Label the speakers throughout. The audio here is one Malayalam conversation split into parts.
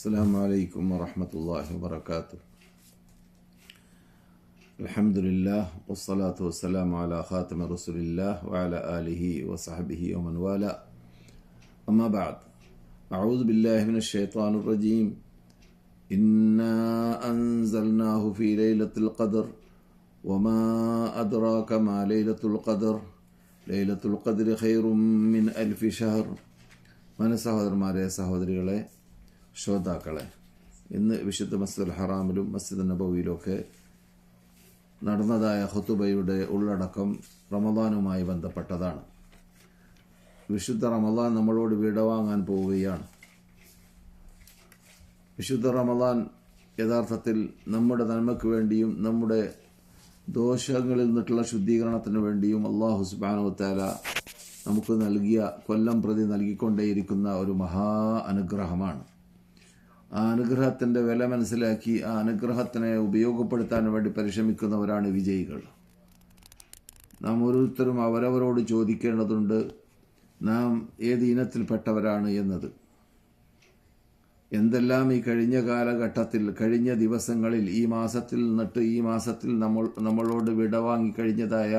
Speaker 1: السلام عليكم ورحمة الله وبركاته الحمد لله والصلاة والسلام على خاتم رسول الله وعلى آله وصحبه ومن والاه أما بعد أعوذ بالله من الشيطان الرجيم إنا أنزلناه في ليلة القدر وما أدراك ما ليلة القدر ليلة القدر خير من ألف شهر من سهودر ماري سهودر ശ്രോതാക്കളെ ഇന്ന് വിശുദ്ധ മസ്ജിദ് ഹറാമിലും മസ്ജിദ് നബവിയിലുമൊക്കെ നടന്നതായ ഹുത്തുബയുടെ ഉള്ളടക്കം റമദാനുമായി ബന്ധപ്പെട്ടതാണ് വിശുദ്ധ റമദാൻ നമ്മളോട് വിടവാങ്ങാൻ പോവുകയാണ് വിശുദ്ധ റമദാൻ യഥാർത്ഥത്തിൽ നമ്മുടെ നന്മയ്ക്ക് വേണ്ടിയും നമ്മുടെ ദോഷങ്ങളിൽ നിന്നിട്ടുള്ള ശുദ്ധീകരണത്തിന് വേണ്ടിയും അള്ളാഹു സുബാനുത്താല നമുക്ക് നൽകിയ കൊല്ലം പ്രതി നൽകിക്കൊണ്ടേയിരിക്കുന്ന ഒരു മഹാ അനുഗ്രഹമാണ് ആ അനുഗ്രഹത്തിന്റെ വില മനസ്സിലാക്കി ആ അനുഗ്രഹത്തിനെ ഉപയോഗപ്പെടുത്താൻ വേണ്ടി പരിശ്രമിക്കുന്നവരാണ് വിജയികൾ നാം ഓരോരുത്തരും അവരവരോട് ചോദിക്കേണ്ടതുണ്ട് നാം ഏത് ഇനത്തിൽപ്പെട്ടവരാണ് എന്നത് എന്തെല്ലാം ഈ കഴിഞ്ഞ കാലഘട്ടത്തിൽ കഴിഞ്ഞ ദിവസങ്ങളിൽ ഈ മാസത്തിൽ നിന്നിട്ട് ഈ മാസത്തിൽ നമ്മൾ നമ്മളോട് വിടവാങ്ങി കഴിഞ്ഞതായ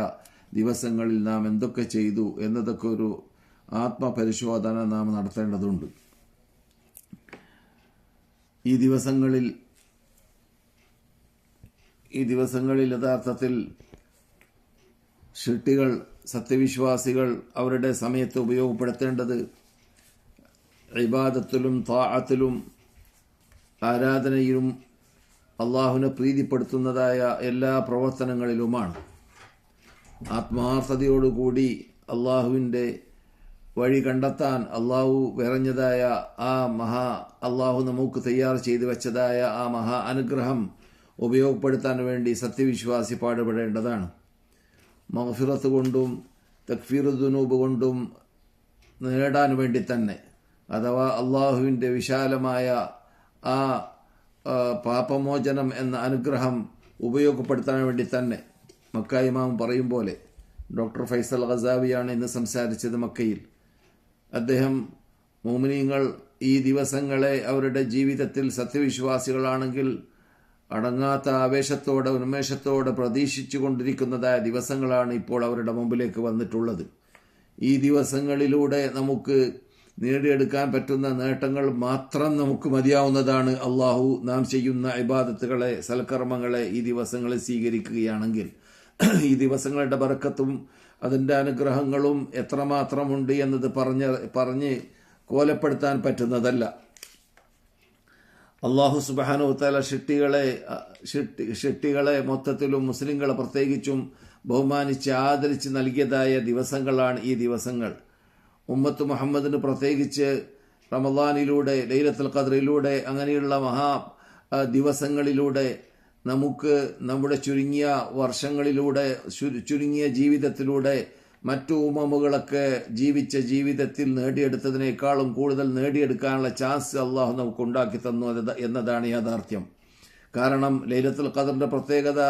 Speaker 1: ദിവസങ്ങളിൽ നാം എന്തൊക്കെ ചെയ്തു എന്നതൊക്കെ ഒരു ആത്മപരിശോധന നാം നടത്തേണ്ടതുണ്ട് ഈ ദിവസങ്ങളിൽ ഈ ദിവസങ്ങളിൽ യഥാർത്ഥത്തിൽ ഷിട്ടികൾ സത്യവിശ്വാസികൾ അവരുടെ സമയത്ത് ഉപയോഗപ്പെടുത്തേണ്ടത് ഇബാദത്തിലും താഴത്തിലും ആരാധനയിലും അള്ളാഹുവിനെ പ്രീതിപ്പെടുത്തുന്നതായ എല്ലാ പ്രവർത്തനങ്ങളിലുമാണ് ആത്മാർത്ഥതയോടുകൂടി അള്ളാഹുവിൻ്റെ വഴി കണ്ടെത്താൻ അള്ളാഹു വിറഞ്ഞതായ ആ മഹാ അള്ളാഹു നമുക്ക് തയ്യാർ ചെയ്തു വെച്ചതായ ആ മഹാ അനുഗ്രഹം ഉപയോഗപ്പെടുത്താൻ വേണ്ടി സത്യവിശ്വാസി പാടുപെടേണ്ടതാണ് മഹഫിറത്ത് കൊണ്ടും തക്ഫീറുദ്നൂബ് കൊണ്ടും നേടാൻ വേണ്ടി തന്നെ അഥവാ അള്ളാഹുവിൻ്റെ വിശാലമായ ആ പാപമോചനം എന്ന അനുഗ്രഹം ഉപയോഗപ്പെടുത്താൻ വേണ്ടി തന്നെ മക്ക ഇമാം പറയും പോലെ ഡോക്ടർ ഫൈസൽ ഖസാബിയാണ് ഇന്ന് സംസാരിച്ചത് മക്കയിൽ അദ്ദേഹം മോമിനിയങ്ങൾ ഈ ദിവസങ്ങളെ അവരുടെ ജീവിതത്തിൽ സത്യവിശ്വാസികളാണെങ്കിൽ അടങ്ങാത്ത ആവേശത്തോടെ ഉന്മേഷത്തോടെ പ്രതീക്ഷിച്ചു കൊണ്ടിരിക്കുന്നതായ ദിവസങ്ങളാണ് ഇപ്പോൾ അവരുടെ മുമ്പിലേക്ക് വന്നിട്ടുള്ളത് ഈ ദിവസങ്ങളിലൂടെ നമുക്ക് നേടിയെടുക്കാൻ പറ്റുന്ന നേട്ടങ്ങൾ മാത്രം നമുക്ക് മതിയാവുന്നതാണ് അള്ളാഹു നാം ചെയ്യുന്ന ഇബാദത്തുകളെ സൽക്കർമ്മങ്ങളെ ഈ ദിവസങ്ങളിൽ സ്വീകരിക്കുകയാണെങ്കിൽ ഈ ദിവസങ്ങളുടെ ബറക്കത്തും അതിൻ്റെ അനുഗ്രഹങ്ങളും എത്രമാത്രമുണ്ട് എന്നത് പറഞ്ഞ പറഞ്ഞ് കോലപ്പെടുത്താൻ പറ്റുന്നതല്ല അള്ളാഹു സുബാനുത്തല ഷിട്ടികളെ ഷിട്ടി ഷിട്ടികളെ മൊത്തത്തിലും മുസ്ലിങ്ങളെ പ്രത്യേകിച്ചും ബഹുമാനിച്ച് ആദരിച്ച് നൽകിയതായ ദിവസങ്ങളാണ് ഈ ദിവസങ്ങൾ ഉമ്മത്ത് മുഹമ്മദിന് പ്രത്യേകിച്ച് റമദാനിലൂടെ ലൈലത്തുൽ ഖദറിലൂടെ അങ്ങനെയുള്ള മഹാ ദിവസങ്ങളിലൂടെ നമുക്ക് നമ്മുടെ ചുരുങ്ങിയ വർഷങ്ങളിലൂടെ ചുരുങ്ങിയ ജീവിതത്തിലൂടെ മറ്റു ഉമമുകളൊക്കെ ജീവിച്ച ജീവിതത്തിൽ നേടിയെടുത്തതിനേക്കാളും കൂടുതൽ നേടിയെടുക്കാനുള്ള ചാൻസ് അള്ളാഹു നമുക്ക് ഉണ്ടാക്കി തന്നു എന്നതാണ് യാഥാർത്ഥ്യം കാരണം ലൈലത്തുൽ ഖദറിന്റെ പ്രത്യേകത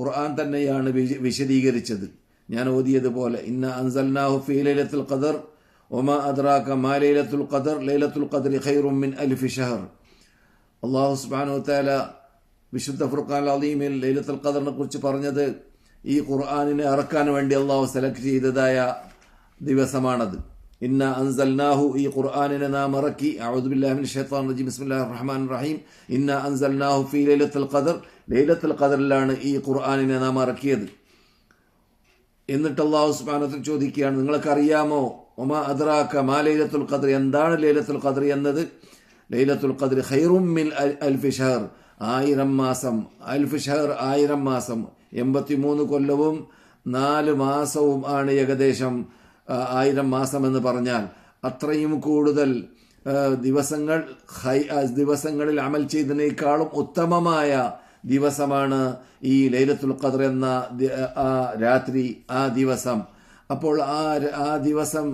Speaker 1: ഖുർആൻ തന്നെയാണ് വിശദീകരിച്ചത് ഞാൻ ഓതിയതുപോലെ ഇന്ന അൻസൽനാഹു ഫി ലൈലത്തുൽ ഖദർ ഒമ അദ്രാക മാ ലൈലത്തുൽ ഖദർ ലൈലത്തുൽ ഖദർ ഖൈറും മിൻ അൽഫി ഷഹർ അള്ളാഹു സുബ്ഹാനഹു തആല വിശുദ്ധ ഫുർഖാൻ അലീമിൽ ലൈലത്തുൽ ഖദറിനെ കുറിച്ച് പറഞ്ഞത് ഈ ഖുർആാനിനെ ഇറക്കാൻ വേണ്ടി അള്ളാഹു സെലക്ട് ചെയ്തതായ ദിവസമാണത് ഇന്ന അൻസൽനാഹു ഈ ഖുർആാനിനെ നാം ഇറക്കി റജീം റഹ്മാൻ റഹീം ഇന്ന അൻസൽനാഹു ഫി ലൈലത്തുൽ ഖദർ ലൈലത്തുൽ ഖദറിലാണ് ഈ ഖുർആാനിനെ നാം ഇറക്കിയത് എന്നിട്ട് അള്ളാഹു സ്മാനത്തിൽ ചോദിക്കുകയാണ് നിങ്ങൾക്കറിയാമോ ഒമ അദ്രാക്ക മാ ലൈലത്തുൽ ഖദർ എന്താണ് ലൈലത്തുൽ ഖദർ എന്നത് ലൈലത്തുൽ ഖദർ ഖൈറും മിൻ അൽഫിഷഹർ ആയിരം മാസം അൽഫ് ഷഹർ ആയിരം മാസം എൺപത്തിമൂന്ന് കൊല്ലവും നാല് മാസവും ആണ് ഏകദേശം ആയിരം മാസം എന്ന് പറഞ്ഞാൽ അത്രയും കൂടുതൽ ദിവസങ്ങൾ ദിവസങ്ങളിൽ അമൽ ചെയ്തതിനേക്കാളും ഉത്തമമായ ദിവസമാണ് ഈ ലൈലത്തുൽ ഖദർ എന്ന ആ രാത്രി ആ ദിവസം അപ്പോൾ ആ ആ ദിവസം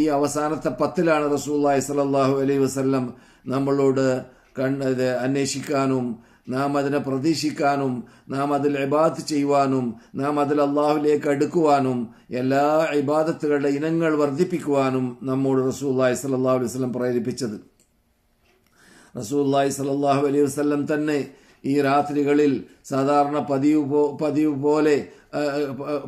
Speaker 1: ഈ അവസാനത്തെ പത്തിലാണ് റസൂല്ലായി സ്വല്ലല്ലാഹു അലൈഹി വസല്ലം നമ്മളോട് കണ്ണ് അന്വേഷിക്കാനും നാം അതിനെ പ്രതീക്ഷിക്കാനും നാം അതിൽ ഇബാദത്ത് ചെയ്യുവാനും നാം അതിൽ അള്ളാഹുലേക്ക് അടുക്കുവാനും എല്ലാ ഇബാദത്തുകളുടെ ഇനങ്ങൾ വർദ്ധിപ്പിക്കുവാനും നമ്മോട് റസൂല്ലായി സല്ലാ അലൈഹി വസ്ലം പ്രേരിപ്പിച്ചത് റസൂല്ലായി സല്ലാഹു അലൈഹി വസ്ലം തന്നെ ഈ രാത്രികളിൽ സാധാരണ പതിവ് പതിവ് പോലെ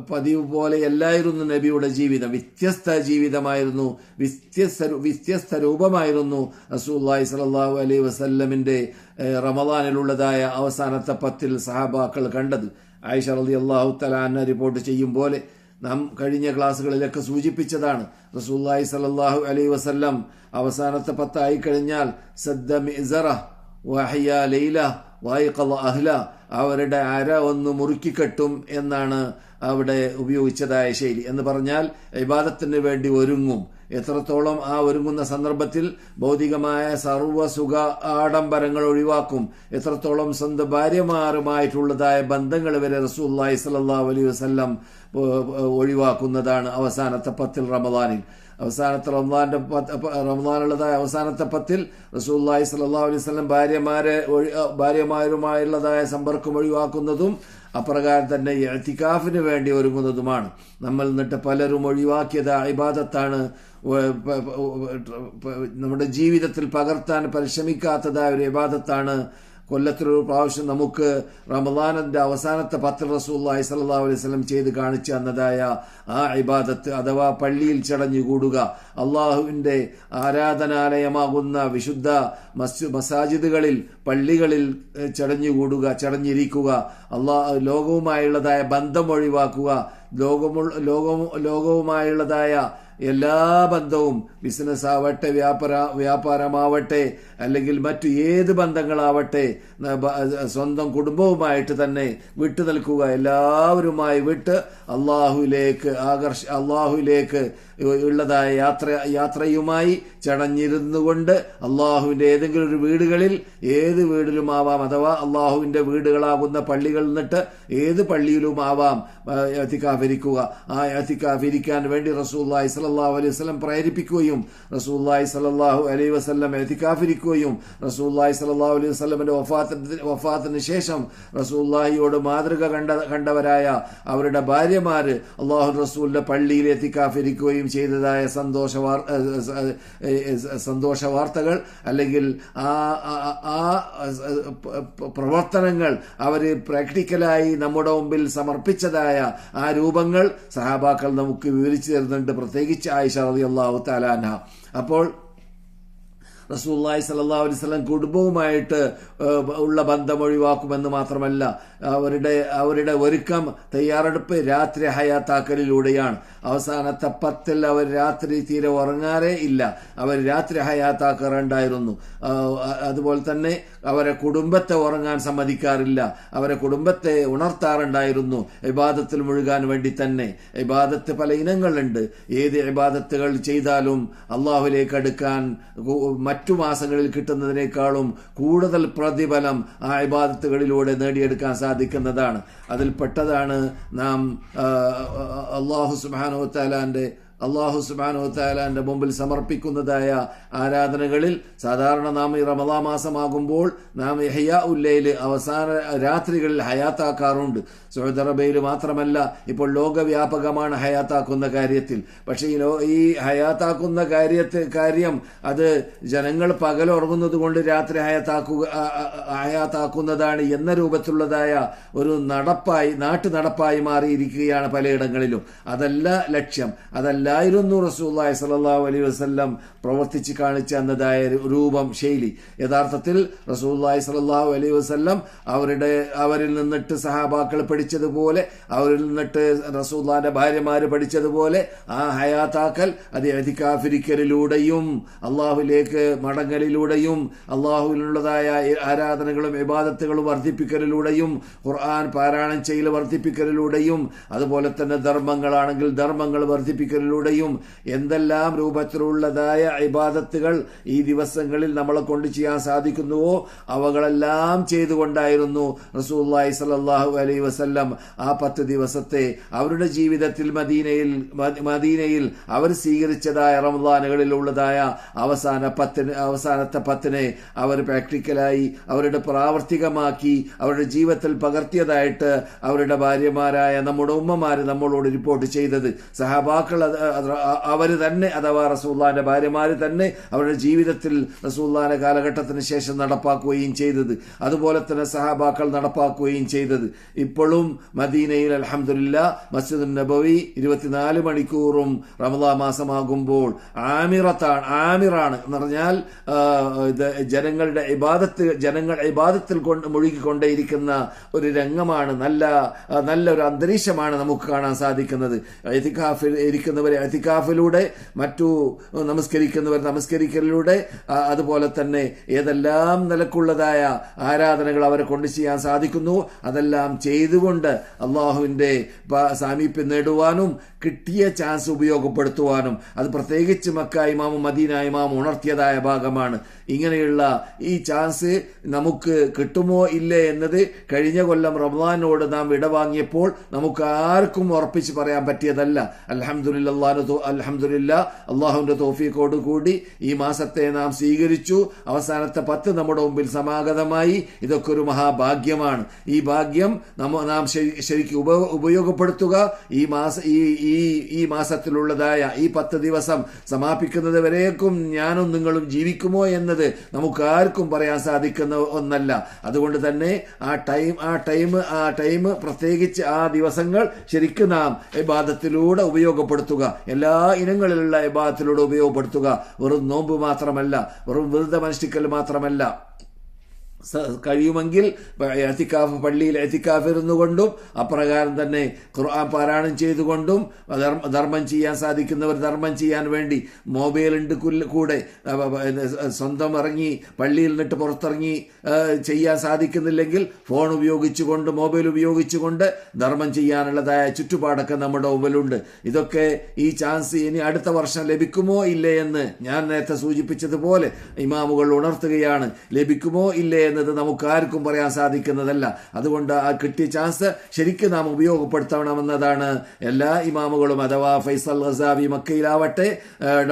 Speaker 1: പതിവ് പോലെയല്ലായിരുന്നു നബിയുടെ ജീവിതം വ്യത്യസ്ത ജീവിതമായിരുന്നു വ്യത്യസ്ത വ്യത്യസ്ത രൂപമായിരുന്നു റസൂല്ലായി സലാഹു അലൈ വസല്ലമിൻ്റെ റമദാനിലുള്ളതായ അവസാനത്തെ പത്തിൽ സഹാബാക്കൾ കണ്ടത് ആയിഷ അലി അള്ളാഹു തലാന്ന റിപ്പോർട്ട് ചെയ്യും പോലെ നാം കഴിഞ്ഞ ക്ലാസ്സുകളിലൊക്കെ സൂചിപ്പിച്ചതാണ് റസൂല്ലായി സലാഹു അലൈ വസല്ലം അവസാനത്തെ പത്തായി കഴിഞ്ഞാൽ സദ്ദ മിസറ വഹയ്യ ലൈല വായിക്കള്ള അഹ്ല അവരുടെ അര ഒന്ന് മുറുക്കിക്കെട്ടും എന്നാണ് അവിടെ ഉപയോഗിച്ചതായ ശൈലി എന്ന് പറഞ്ഞാൽ ഇബാദത്തിന് വേണ്ടി ഒരുങ്ങും എത്രത്തോളം ആ ഒരുങ്ങുന്ന സന്ദർഭത്തിൽ ഭൗതികമായ സർവ്വസുഖ ആഡംബരങ്ങൾ ഒഴിവാക്കും എത്രത്തോളം സ്വന്തം ഭാര്യമാരുമായിട്ടുള്ളതായ ബന്ധങ്ങൾ വരെ റസൂല്ലായി സല്ലാ അലൈ വസ്ല്ലാം ഒഴിവാക്കുന്നതാണ് അവസാനത്തെ പത്തിൽ റമദാനിൽ അവസാനത്തെ റംദാന്റെ റംദാനുള്ളതായ അവസാനത്തെ പത്തിൽ റസൂല്ലാഹി സല്ലാ അലൈഹി സ്വലം ഭാര്യമാരെ ഭാര്യമാരുമായുള്ളതായ സമ്പർക്കം ഒഴിവാക്കുന്നതും അപ്രകാരം തന്നെ എത്തിക്കാഫിന് വേണ്ടി ഒരുങ്ങുന്നതുമാണ് നമ്മൾ എന്നിട്ട് പലരും ഒഴിവാക്കിയത് ഇബാദത്താണ് നമ്മുടെ ജീവിതത്തിൽ പകർത്താൻ പരിശ്രമിക്കാത്തതായ ഒരു ഇബാദത്താണ് കൊല്ലത്തിലൊരു പ്രാവശ്യം നമുക്ക് റമദാനന്റെ അവസാനത്തെ പത്ത് റസൂല്ലായി അലൈഹി സ്വലം ചെയ്ത് കാണിച്ച അന്നതായ ആ ഇബാദത്ത് അഥവാ പള്ളിയിൽ ചടഞ്ഞു കൂടുക അള്ളാഹുവിന്റെ ആരാധനാലയമാകുന്ന വിശുദ്ധ മസാജിദുകളിൽ പള്ളികളിൽ ചടഞ്ഞുകൂടുക ചടഞ്ഞിരിക്കുക അള്ളാ ലോകവുമായുള്ളതായ ബന്ധം ഒഴിവാക്കുക ലോകമു ലോകവും ലോകവുമായുള്ളതായ എല്ലാ ബന്ധവും ബിസിനസ് ആവട്ടെ വ്യാപാര വ്യാപാരമാവട്ടെ അല്ലെങ്കിൽ മറ്റ് ഏത് ബന്ധങ്ങളാവട്ടെ സ്വന്തം കുടുംബവുമായിട്ട് തന്നെ വിട്ടു നിൽക്കുക എല്ലാവരുമായി വിട്ട് അള്ളാഹുലേക്ക് ആകർഷ അള്ളാഹുലേക്ക് ഉള്ളതായ യാത്ര യാത്രയുമായി ചടഞ്ഞിരുന്നുകൊണ്ട് അള്ളാഹുവിന്റെ ഏതെങ്കിലും ഒരു വീടുകളിൽ ഏത് വീടിലും ആവാം അഥവാ അള്ളാഹുവിന്റെ വീടുകളാകുന്ന പള്ളികൾ നിന്നിട്ട് ഏത് പള്ളിയിലും ആവാം എത്തിക്കാഫിരിക്കുക ആ എത്തിക്കാഫിരിക്കാൻ വേണ്ടി റസൂല്ലാഹി സലല്ലാഹു അലൈഹി വസ്ലം പ്രേരിപ്പിക്കുകയും റസൂല്ലാഹി സ്വല്ലാഹു അലൈഹി വസ്ലം എത്തിക്കാഫിരിക്കുക നൽകുകയും റസൂല്ലായി സല്ലാ അലൈഹി വസ്ലമിന്റെ വഫാത്തിന് വഫാത്തിന് ശേഷം റസൂല്ലാഹിയോട് മാതൃക കണ്ട കണ്ടവരായ അവരുടെ ഭാര്യമാര് അള്ളാഹു റസൂലിന്റെ പള്ളിയിൽ എത്തിക്കാഫിരിക്കുകയും ചെയ്തതായ സന്തോഷ സന്തോഷ വാർത്തകൾ അല്ലെങ്കിൽ ആ ആ പ്രവർത്തനങ്ങൾ അവര് പ്രാക്ടിക്കലായി നമ്മുടെ മുമ്പിൽ സമർപ്പിച്ചതായ ആ രൂപങ്ങൾ സഹാബാക്കൾ നമുക്ക് വിവരിച്ചു തരുന്നുണ്ട് പ്രത്യേകിച്ച് ആയിഷ റതി അള്ളാഹു താലാന അപ്പോൾ റസൂല്ലായി അലൈഹി അലിസ്ലാം കുടുംബവുമായിട്ട് ഉള്ള ബന്ധം ഒഴിവാക്കുമെന്ന് മാത്രമല്ല അവരുടെ അവരുടെ ഒരുക്കം തയ്യാറെടുപ്പ് രാത്രി ഹയാത്താക്കലിലൂടെയാണ് അവസാനത്തെ പത്തിൽ അവർ രാത്രി തീരെ ഉറങ്ങാറേ ഇല്ല അവർ രാത്രി ഹയാത്താക്കാറുണ്ടായിരുന്നു അതുപോലെ തന്നെ അവരെ കുടുംബത്തെ ഉറങ്ങാൻ സമ്മതിക്കാറില്ല അവരെ കുടുംബത്തെ ഉണർത്താറുണ്ടായിരുന്നു ഇബാദത്തിൽ മുഴുകാൻ വേണ്ടി തന്നെ ഇബാദത്ത് പല ഇനങ്ങളുണ്ട് ഏത് ഇബാദത്തുകൾ ചെയ്താലും അള്ളാഹുലേക്ക് അടുക്കാൻ മറ്റ് മറ്റു മാസങ്ങളിൽ കിട്ടുന്നതിനേക്കാളും കൂടുതൽ പ്രതിഫലം ആ ഇബാദത്തുകളിലൂടെ നേടിയെടുക്കാൻ സാധിക്കുന്നതാണ് അതിൽ പെട്ടതാണ് നാം അള്ളാഹു സുബാനോ താലാന്റെ അള്ളാഹു സുബാനോ താലാന്റെ മുമ്പിൽ സമർപ്പിക്കുന്നതായ ആരാധനകളിൽ സാധാരണ നാം ഈ റമദാ മാസമാകുമ്പോൾ നാം ഹയാ ഉല്ലയിൽ അവസാന രാത്രികളിൽ ഹയാത്താക്കാറുണ്ട് സൗദി അറേബ്യയിൽ മാത്രമല്ല ഇപ്പോൾ ലോകവ്യാപകമാണ് ഹയാത്താക്കുന്ന കാര്യത്തിൽ പക്ഷേ ഈ ഈ ഹയാത്താക്കുന്ന കാര്യത്തെ കാര്യം അത് ജനങ്ങൾ പകലുറങ്ങുന്നത് കൊണ്ട് രാത്രി ഹയാത്താക്കുക ഹയാത്താക്കുന്നതാണ് എന്ന രൂപത്തിലുള്ളതായ ഒരു നടപ്പായി നാട്ടു നടപ്പായി മാറിയിരിക്കുകയാണ് പലയിടങ്ങളിലും അതല്ല ലക്ഷ്യം അതല്ലായിരുന്നു റസൂല്ലായി സലല്ലാഹു അലൈഹി വസ്ല്ലം പ്രവർത്തിച്ച് കാണിച്ചു എന്നതായ രൂപം ശൈലി യഥാർത്ഥത്തിൽ റസൂല്ലായി സലല്ലാഹു അലൈഹി വസ്ല്ലം അവരുടെ അവരിൽ നിന്നിട്ട് സഹാബാക്കൾ പഠിച്ചതുപോലെ അവരിൽ നിന്നിട്ട് റസൂല്ലാന്റെ ഭാര്യമാർ പഠിച്ചതുപോലെ ആ ഹയാത്താക്കൽ അത് എതിക്കാഫിരിക്കലിലൂടെയും അള്ളാഹുലേക്ക് മടങ്ങലിലൂടെയും അള്ളാഹുവിനുള്ളതായ ആരാധനകളും ഇബാദത്തുകളും വർദ്ധിപ്പിക്കലിലൂടെയും ഖുർആൻ പാരായണം ചെയ്യൽ വർദ്ധിപ്പിക്കലിലൂടെയും അതുപോലെ തന്നെ ധർമ്മങ്ങളാണെങ്കിൽ ധർമ്മങ്ങൾ വർദ്ധിപ്പിക്കലിലൂടെയും എന്തെല്ലാം രൂപത്തിലുള്ളതായ ഇബാദത്തുകൾ ഈ ദിവസങ്ങളിൽ നമ്മളെ കൊണ്ട് ചെയ്യാൻ സാധിക്കുന്നുവോ അവകളെല്ലാം ചെയ്തുകൊണ്ടായിരുന്നു റസൂല്ലായി സലഹു അലൈ വസ്ലം വസല്ലം ആ പത്ത് ദിവസത്തെ അവരുടെ ജീവിതത്തിൽ മദീനയിൽ മദീനയിൽ അവർ സ്വീകരിച്ചതായ ഉള്ളതായ അവസാന പത്തിന് അവസാനത്തെ പത്തിനെ അവർ പ്രാക്ടിക്കലായി അവരുടെ പ്രാവർത്തികമാക്കി അവരുടെ ജീവിതത്തിൽ പകർത്തിയതായിട്ട് അവരുടെ ഭാര്യമാരായ നമ്മുടെ ഉമ്മമാര് നമ്മളോട് റിപ്പോർട്ട് ചെയ്തത് സഹബാക്കൾ അവർ തന്നെ അഥവാ റസൂല്ലാന്റെ ഭാര്യമാർ തന്നെ അവരുടെ ജീവിതത്തിൽ റസൂല്ലാന്റെ കാലഘട്ടത്തിന് ശേഷം നടപ്പാക്കുകയും ചെയ്തത് അതുപോലെ തന്നെ സഹബാക്കൾ നടപ്പാക്കുകയും ചെയ്തത് ഇപ്പോഴും ഇന്നും മദീനയിൽ അലഹമില്ല മസ്ജിദ് നബവി ഇരുപത്തിനാല് മണിക്കൂറും റമദാ മാസമാകുമ്പോൾ ആമിറത്താണ് ആമിറാണ് എന്ന് പറഞ്ഞാൽ ജനങ്ങളുടെ ഇബാദത്ത് ജനങ്ങൾ ഇബാദത്തിൽ കൊണ്ട് മുഴുകിക്കൊണ്ടേയിരിക്കുന്ന ഒരു രംഗമാണ് നല്ല നല്ല ഒരു അന്തരീക്ഷമാണ് നമുക്ക് കാണാൻ സാധിക്കുന്നത് എത്തിക്കാഫിൽ ഇരിക്കുന്നവരെ എത്തിക്കാഫിലൂടെ മറ്റു നമസ്കരിക്കുന്നവർ നമസ്കരിക്കലിലൂടെ അതുപോലെ തന്നെ ഏതെല്ലാം നിലക്കുള്ളതായ ആരാധനകൾ അവരെ കൊണ്ട് ചെയ്യാൻ സാധിക്കുന്നു അതെല്ലാം ചെയ്തുകൊണ്ട് കൊണ്ട് അള്ളാഹുവിൻ്റെ സാമീപ്യം നേടുവാനും കിട്ടിയ ചാൻസ് ഉപയോഗപ്പെടുത്തുവാനും അത് പ്രത്യേകിച്ച് മക്ക ഇമാമും മദീന ഉണർത്തിയതായ ഭാഗമാണ് ഇങ്ങനെയുള്ള ഈ ചാൻസ് നമുക്ക് കിട്ടുമോ ഇല്ലേ എന്നത് കഴിഞ്ഞ കൊല്ലം റമദാനോട് നാം വിടവാങ്ങിയപ്പോൾ നമുക്ക് ആർക്കും ഉറപ്പിച്ച് പറയാൻ പറ്റിയതല്ല അലഹമുല്ലാ അലഹമുല്ല അള്ളാഹുവിൻ്റെ തോഫീക്കോട് കൂടി ഈ മാസത്തെ നാം സ്വീകരിച്ചു അവസാനത്തെ പത്ത് നമ്മുടെ മുമ്പിൽ സമാഗതമായി ഇതൊക്കെ ഒരു മഹാഭാഗ്യമാണ് ഈ ഭാഗ്യം നമ്മ നാം നാം ശരിക്കും ഉപ ഉപയോഗപ്പെടുത്തുക ഈ മാസ ഈ ഈ ഈ മാസത്തിലുള്ളതായ ഈ പത്ത് ദിവസം സമാപിക്കുന്നത് വരേക്കും ഞാനും നിങ്ങളും ജീവിക്കുമോ എന്നത് നമുക്കാർക്കും പറയാൻ സാധിക്കുന്ന ഒന്നല്ല അതുകൊണ്ട് തന്നെ ആ ടൈം ആ ടൈം ആ ടൈം പ്രത്യേകിച്ച് ആ ദിവസങ്ങൾ ശരിക്കും നാം വിവാദത്തിലൂടെ ഉപയോഗപ്പെടുത്തുക എല്ലാ ഇനങ്ങളിലുള്ള വിവാദത്തിലൂടെ ഉപയോഗപ്പെടുത്തുക വെറും നോമ്പ് മാത്രമല്ല വെറും വെറുതെ അനുഷ്ഠിക്കൽ മാത്രമല്ല കഴിയുമെങ്കിൽ എത്തിക്കാഫ് പള്ളിയിൽ എത്തിക്കാഫ് ഇരുന്നുകൊണ്ടും അപ്രകാരം തന്നെ ഖുർആൻ പാരായണം ചെയ്തുകൊണ്ടും ധർമ്മം ചെയ്യാൻ സാധിക്കുന്നവർ ധർമ്മം ചെയ്യാൻ വേണ്ടി മൊബൈലുണ്ട് കൂടെ സ്വന്തം ഇറങ്ങി പള്ളിയിൽ നിന്നിട്ട് പുറത്തിറങ്ങി ചെയ്യാൻ സാധിക്കുന്നില്ലെങ്കിൽ ഫോൺ ഉപയോഗിച്ചുകൊണ്ട് മൊബൈൽ ഉപയോഗിച്ചുകൊണ്ട് ധർമ്മം ചെയ്യാനുള്ളതായ ചുറ്റുപാടൊക്കെ നമ്മുടെ മുമ്പിലുണ്ട് ഇതൊക്കെ ഈ ചാൻസ് ഇനി അടുത്ത വർഷം ലഭിക്കുമോ ഇല്ലേ എന്ന് ഞാൻ നേരത്തെ സൂചിപ്പിച്ചതുപോലെ ഇമാമുകൾ ഉണർത്തുകയാണ് ലഭിക്കുമോ ഇല്ലേ എന്നത് നമുക്ക് ആർക്കും പറയാൻ സാധിക്കുന്നതല്ല അതുകൊണ്ട് ആ കിട്ടിയ ചാൻസ് ശരിക്കും നാം ഉപയോഗപ്പെടുത്തണമെന്നതാണ് എല്ലാ ഇമാമുകളും അഥവാ ഫൈസൽ ഹസാബി മക്കയിലാവട്ടെ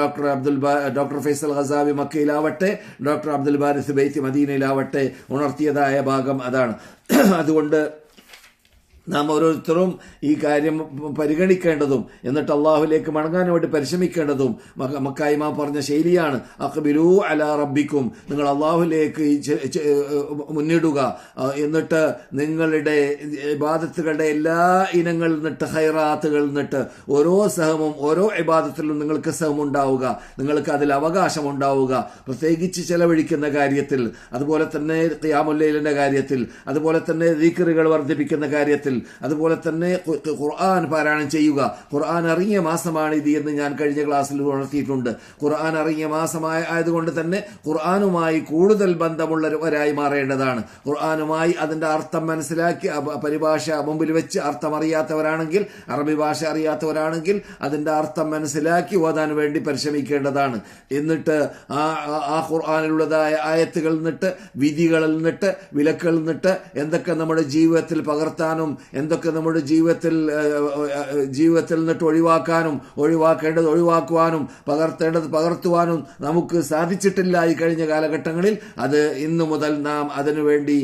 Speaker 1: ഡോക്ടർ അബ്ദുൽ ഡോക്ടർ ഫൈസൽ ഹസാബി മക്കയിലാവട്ടെ ഡോക്ടർ അബ്ദുൽ ബാരിസ് ബെയ്ത്ത് മദീനയിലാവട്ടെ ഉണർത്തിയതായ ഭാഗം അതാണ് അതുകൊണ്ട് നാം ഓരോരുത്തരും ഈ കാര്യം പരിഗണിക്കേണ്ടതും എന്നിട്ട് അള്ളാഹുലേക്ക് മടങ്ങാൻ വേണ്ടി പരിശ്രമിക്കേണ്ടതും മക്കായ്മ പറഞ്ഞ ശൈലിയാണ് അക്ബിരു അല റബ്ബിക്കും നിങ്ങൾ അള്ളാഹുലേക്ക് മുന്നിടുക എന്നിട്ട് നിങ്ങളുടെ ഇബാദത്തുകളുടെ എല്ലാ ഇനങ്ങളിൽ നിന്നിട്ട് ഹൈറാത്തുകളിൽ നിന്നിട്ട് ഓരോ സഹമും ഓരോ ഇബാദത്തിലും നിങ്ങൾക്ക് സഹമുണ്ടാവുക നിങ്ങൾക്ക് അതിൽ അവകാശം ഉണ്ടാവുക പ്രത്യേകിച്ച് ചെലവഴിക്കുന്ന കാര്യത്തിൽ അതുപോലെ തന്നെ ക്യാമുല്ലയിലിൻ്റെ കാര്യത്തിൽ അതുപോലെ തന്നെ ദീക്കറുകൾ വർദ്ധിപ്പിക്കുന്ന കാര്യത്തിൽ അതുപോലെ തന്നെ ഖുർആൻ പാരായണം ചെയ്യുക ഖുർആൻ അറിയ മാസമാണ് ഇത് എന്ന് ഞാൻ കഴിഞ്ഞ ക്ലാസ്സിൽ ഉണർത്തിയിട്ടുണ്ട് ഖുർആൻ അറിയ മാസമായ ആയതുകൊണ്ട് തന്നെ ഖുർആാനുമായി കൂടുതൽ ബന്ധമുള്ളവരായി മാറേണ്ടതാണ് ഖുർആാനുമായി അതിന്റെ അർത്ഥം മനസ്സിലാക്കി പരിഭാഷ മുമ്പിൽ വെച്ച് അർത്ഥം അറിയാത്തവരാണെങ്കിൽ അറബി ഭാഷ അറിയാത്തവരാണെങ്കിൽ അതിന്റെ അർത്ഥം മനസ്സിലാക്കി ഓതാൻ വേണ്ടി പരിശ്രമിക്കേണ്ടതാണ് എന്നിട്ട് ആ ആ ഖുർആാനിലുള്ളതായ ആയത്തുകളിൽ നിന്നിട്ട് വിധികളിൽ നിന്നിട്ട് വിലക്കുകളിൽ നിന്നിട്ട് എന്തൊക്കെ നമ്മുടെ ജീവിതത്തിൽ പകർത്താനും എന്തൊക്കെ നമ്മുടെ ജീവിതത്തിൽ ജീവിതത്തിൽ നിന്നിട്ട് ഒഴിവാക്കാനും ഒഴിവാക്കേണ്ടത് ഒഴിവാക്കുവാനും പകർത്തേണ്ടത് പകർത്തുവാനും നമുക്ക് സാധിച്ചിട്ടില്ല ഈ കഴിഞ്ഞ കാലഘട്ടങ്ങളിൽ അത് ഇന്നു മുതൽ നാം അതിനുവേണ്ടി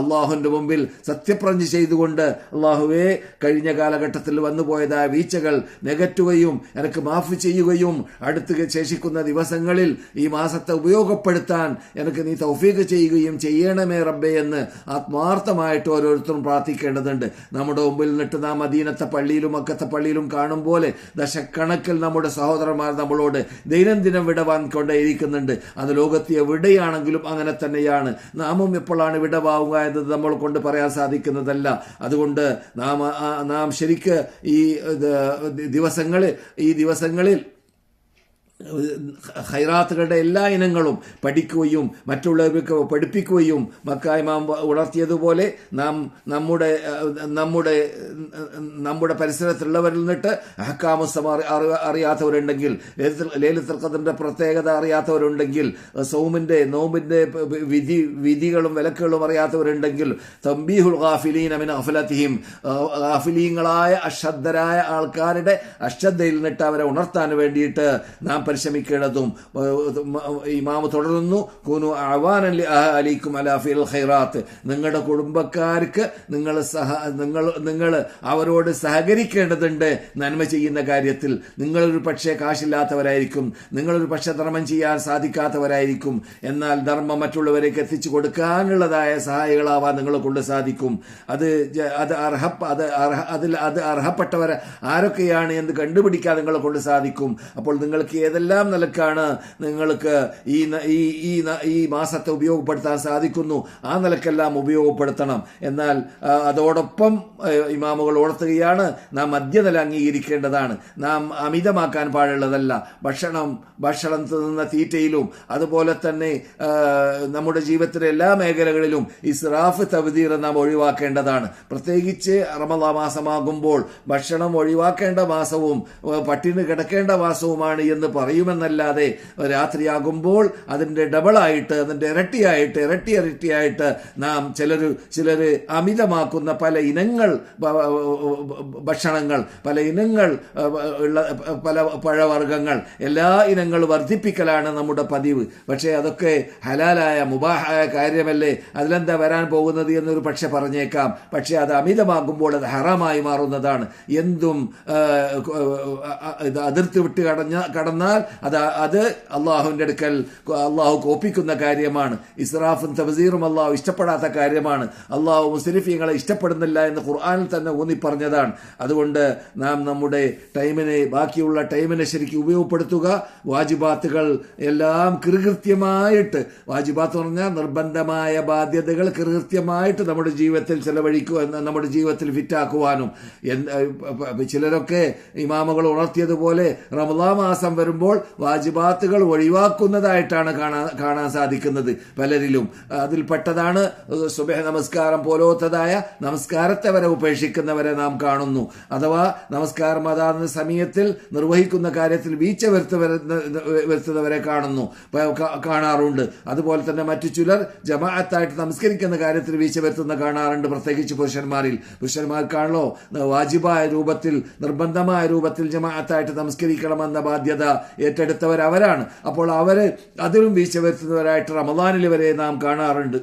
Speaker 1: അള്ളാഹുവിൻ്റെ മുമ്പിൽ സത്യപ്രജ്ഞ ചെയ്തുകൊണ്ട് അള്ളാഹുവെ കഴിഞ്ഞ കാലഘട്ടത്തിൽ വന്നുപോയതായ വീഴ്ചകൾ നികറ്റുകയും എനിക്ക് മാഫ് ചെയ്യുകയും അടുത്ത് ശേഷിക്കുന്ന ദിവസങ്ങളിൽ ഈ മാസത്തെ ഉപയോഗപ്പെടുത്താൻ എനിക്ക് നീ തൗഫീഖ് ചെയ്യുകയും ചെയ്യണമേ റബ്ബെ എന്ന് ആത്മാർത്ഥമായിട്ട് ഓരോരുത്തരും പ്രാർത്ഥിക്കേണ്ടത് കാണുന്നുണ്ട് നമ്മുടെ മുമ്പിൽ നിന്നിട്ട് നാം അധീനത്തെ പള്ളിയിലും അക്കത്തെ പള്ളിയിലും കാണും പോലെ ദശക്കണക്കിൽ നമ്മുടെ സഹോദരന്മാർ നമ്മളോട് ദൈനംദിനം വിടവാൻ കൊണ്ടേയിരിക്കുന്നുണ്ട് അത് ലോകത്ത് എവിടെയാണെങ്കിലും അങ്ങനെ തന്നെയാണ് നാമും എപ്പോഴാണ് വിടവാവുക എന്നത് നമ്മൾ കൊണ്ട് പറയാൻ സാധിക്കുന്നതല്ല അതുകൊണ്ട് നാം നാം ശരിക്ക് ഈ ദിവസങ്ങളിൽ ഈ ദിവസങ്ങളിൽ ഖൈറാത്തുകളുടെ എല്ലാ ഇനങ്ങളും പഠിക്കുകയും മറ്റുള്ളവർക്ക് പഠിപ്പിക്കുകയും മക്കായ്മാം ഉണർത്തിയതുപോലെ നാം നമ്മുടെ നമ്മുടെ നമ്മുടെ പരിസരത്തുള്ളവരിൽ നിന്നിട്ട് അഹക്കാമസം അറിയാത്തവരുണ്ടെങ്കിൽ ലേലത്തിൽ ഖദറിൻ്റെ പ്രത്യേകത അറിയാത്തവരുണ്ടെങ്കിൽ സോമിൻ്റെ നോമിൻ്റെ വിധി വിധികളും വിലക്കുകളും അറിയാത്തവരുണ്ടെങ്കിൽ തമ്പീഹുൽ ഗാഫിലീൻ അമിൻ അഫലത്തിഹിം ഗാഫിലീങ്ങളായ അശ്രദ്ധരായ ആൾക്കാരുടെ അശ്രദ്ധയിൽ നിന്നിട്ട് അവരെ ഉണർത്താൻ വേണ്ടിയിട്ട് നാം പരിശ്രമിക്കേണ്ടതും ഇമാമ് തുടരുന്നു കൂനു അലീക്കും അലിക്കും അലാഫിൽ ഖൈറാത്ത് നിങ്ങളുടെ കുടുംബക്കാർക്ക് നിങ്ങൾ സഹ നിങ്ങൾ നിങ്ങൾ അവരോട് സഹകരിക്കേണ്ടതുണ്ട് നന്മ ചെയ്യുന്ന കാര്യത്തിൽ നിങ്ങളൊരു പക്ഷേ കാശില്ലാത്തവരായിരിക്കും നിങ്ങളൊരു പക്ഷേ ധർമ്മം ചെയ്യാൻ സാധിക്കാത്തവരായിരിക്കും എന്നാൽ ധർമ്മം മറ്റുള്ളവരേക്ക് എത്തിച്ചു കൊടുക്കാനുള്ളതായ സഹായികളാവാൻ നിങ്ങളെ കൊണ്ട് സാധിക്കും അത് അത് അർഹ അത് അർഹ അതിൽ അത് അർഹപ്പെട്ടവർ ആരൊക്കെയാണ് എന്ന് കണ്ടുപിടിക്കാൻ നിങ്ങളെ കൊണ്ട് സാധിക്കും അപ്പോൾ നിങ്ങൾക്ക് ഏത് ഏതെല്ലാം നിലക്കാണ് നിങ്ങൾക്ക് ഈ ഈ ഈ മാസത്തെ ഉപയോഗപ്പെടുത്താൻ സാധിക്കുന്നു ആ നിലക്കെല്ലാം ഉപയോഗപ്പെടുത്തണം എന്നാൽ അതോടൊപ്പം ഇമാമുകൾ ഓർത്തുകയാണ് നാം മദ്യനില അംഗീകരിക്കേണ്ടതാണ് നാം അമിതമാക്കാൻ പാടുള്ളതല്ല ഭക്ഷണം ഭക്ഷണത്തിൽ നിന്ന തീറ്റയിലും അതുപോലെ തന്നെ നമ്മുടെ ജീവിതത്തിലെ എല്ലാ മേഖലകളിലും സിറാഫ് തവതീർ നാം ഒഴിവാക്കേണ്ടതാണ് പ്രത്യേകിച്ച് റമദാ മാസമാകുമ്പോൾ ഭക്ഷണം ഒഴിവാക്കേണ്ട മാസവും പട്ടിണി കിടക്കേണ്ട മാസവുമാണ് എന്ന് പറയും പറയുമെന്നല്ലാതെ രാത്രിയാകുമ്പോൾ അതിൻ്റെ ഡബിളായിട്ട് അതിൻ്റെ ഇരട്ടിയായിട്ട് ഇരട്ടി ഇരട്ടിയായിട്ട് നാം ചിലർ ചിലർ അമിതമാക്കുന്ന പല ഇനങ്ങൾ ഭക്ഷണങ്ങൾ പല ഇനങ്ങൾ ഉള്ള പല പഴവർഗ്ഗങ്ങൾ എല്ലാ ഇനങ്ങൾ വർദ്ധിപ്പിക്കലാണ് നമ്മുടെ പതിവ് പക്ഷേ അതൊക്കെ ഹലാലായ മുബാഹായ കാര്യമല്ലേ അതിലെന്താ വരാൻ പോകുന്നത് എന്നൊരു പക്ഷെ പറഞ്ഞേക്കാം പക്ഷേ അത് അമിതമാകുമ്പോൾ അത് ഹറാമായി മാറുന്നതാണ് എന്തും അതിർത്തി വിട്ട് കടഞ്ഞ കടന്നാൽ ചെയ്താൽ അത് അത് അള്ളാഹുവിൻ്റെ അടുക്കൽ അള്ളാഹു കോപ്പിക്കുന്ന കാര്യമാണ് ഇസ്രാഫും തബസീറും അള്ളാഹു ഇഷ്ടപ്പെടാത്ത കാര്യമാണ് അള്ളാഹു മുസ്ലിഫീങ്ങളെ ഇഷ്ടപ്പെടുന്നില്ല എന്ന് ഖുർആാനിൽ തന്നെ ഊന്നി പറഞ്ഞതാണ് അതുകൊണ്ട് നാം നമ്മുടെ ടൈമിനെ ബാക്കിയുള്ള ടൈമിനെ ശരിക്കും ഉപയോഗപ്പെടുത്തുക വാജിബാത്തുകൾ എല്ലാം കൃകൃത്യമായിട്ട് വാജിബാത്ത് പറഞ്ഞാൽ നിർബന്ധമായ ബാധ്യതകൾ കൃകൃത്യമായിട്ട് നമ്മുടെ ജീവിതത്തിൽ ചെലവഴിക്കുക നമ്മുടെ ജീവിതത്തിൽ ഫിറ്റാക്കുവാനും ചിലരൊക്കെ ഇമാമുകൾ ഉണർത്തിയതുപോലെ റമദാ മാസം വരുമ്പോൾ പറയുമ്പോൾ വാജിബാത്തുകൾ ഒഴിവാക്കുന്നതായിട്ടാണ് കാണാൻ കാണാൻ സാധിക്കുന്നത് പലരിലും അതിൽ പെട്ടതാണ് സുബേഹ നമസ്കാരം പോലോത്തതായ നമസ്കാരത്തെ വരെ ഉപേക്ഷിക്കുന്നവരെ നാം കാണുന്നു അഥവാ നമസ്കാരം അതാകുന്ന സമയത്തിൽ നിർവഹിക്കുന്ന കാര്യത്തിൽ വീഴ്ച വരുത്തുന്നവരെ കാണുന്നു കാണാറുണ്ട് അതുപോലെ തന്നെ മറ്റു ചിലർ ജമാഅത്തായിട്ട് നമസ്കരിക്കുന്ന കാര്യത്തിൽ വീഴ്ച വരുത്തുന്ന കാണാറുണ്ട് പ്രത്യേകിച്ച് പുരുഷന്മാരിൽ പുരുഷന്മാർക്കാണല്ലോ വാജിബായ രൂപത്തിൽ നിർബന്ധമായ രൂപത്തിൽ ജമാഅത്തായിട്ട് നമസ്കരിക്കണമെന്ന ബാധ്യത ഏറ്റെടുത്തവരവരാണ് അപ്പോൾ അവർ അതിലും വീഴ്ച വരുത്തുന്നവരായിട്ട് റമദാനിൽ വരെ നാം കാണാറുണ്ട്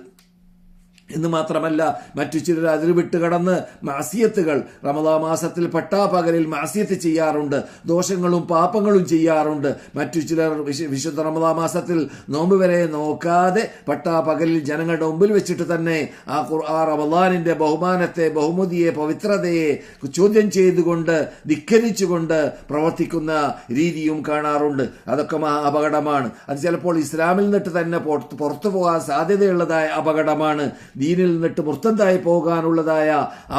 Speaker 1: എന്ന് മാത്രമല്ല മറ്റു ചിലർ അതിൽ വിട്ട് കടന്ന് മാസിയത്തുകൾ റമദാ മാസത്തിൽ പട്ടാപകലിൽ മാസിയത്ത് ചെയ്യാറുണ്ട് ദോഷങ്ങളും പാപങ്ങളും ചെയ്യാറുണ്ട് മറ്റു ചിലർ വിശുദ്ധ റമദാ മാസത്തിൽ നോമ്പ് വരെ നോക്കാതെ പട്ടാപകലിൽ ജനങ്ങളുടെ മുമ്പിൽ വെച്ചിട്ട് തന്നെ ആ ആ റമദാനിന്റെ ബഹുമാനത്തെ ബഹുമതിയെ പവിത്രതയെ ചോദ്യം ചെയ്തുകൊണ്ട് ധിക്കരിച്ചുകൊണ്ട് പ്രവർത്തിക്കുന്ന രീതിയും കാണാറുണ്ട് അതൊക്കെ മഹാ അപകടമാണ് അത് ചിലപ്പോൾ ഇസ്ലാമിൽ നിന്നിട്ട് തന്നെ പുറത്തു പോകാൻ സാധ്യതയുള്ളതായ അപകടമാണ് ദീനിൽ നിന്നിട്ട് മുർത്തന്തായി പോകാനുള്ളതായ